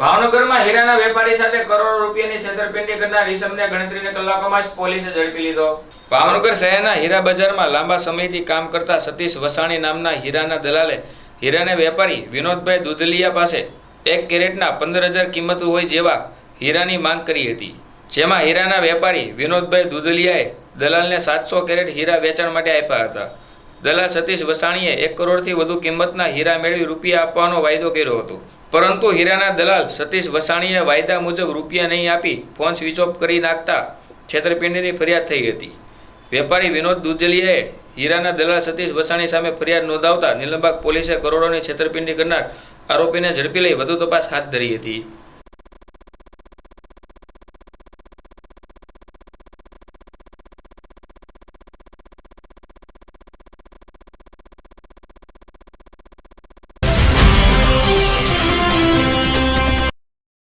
ભાવનગરમાં હીરાના વેપારી સાથે કરોડો રૂપિયાની છેતરપિંડી કરનાર ઈસમને ગણતરીના કલાકોમાં જ પોલીસે ઝડપી લીધો. ભાવનગર શહેરના હીરા બજારમાં લાંબા સમયથી કામ કરતા સતીશ વસાણી નામના હીરાના દલાલે હીરાના વેપારી વિનોદભાઈ દુધલિયા પાસે એક કેરેટના પંદર હજાર કિંમત હોય જેવા હીરાની માંગ કરી હતી. જેમાં હીરાના વેપારી વિનોદભાઈ દુધલિયાએ દલાલને સાતસો કેરેટ હીરા વેચાણ માટે આપ્યા હતા. દલાલ સતીશ વસાણીએ એક કરોડથી વધુ કિંમતના હીરા મેળવી રૂપિયા આપવાનો વાયદો કર્યો હતો. પરંતુ હીરાના દલાલ સતીશ વસાણીએ વાયદા મુજબ રૂપિયા નહીં આપી ફોન સ્વિચ ઓફ કરી નાખતા છેતરપિંડીની ફરિયાદ થઈ હતી. વેપારી વિનોદ દુધલિયાએ હીરાના દલાલ સતીશ વસાણી સામે ફરિયાદ નોંધાવતા નીલમબાગ પોલીસે કરોડોની છેતરપિંડી કરનાર આરોપીને ઝડપી લઈ વધુ તપાસ હાથ ધરી હતી.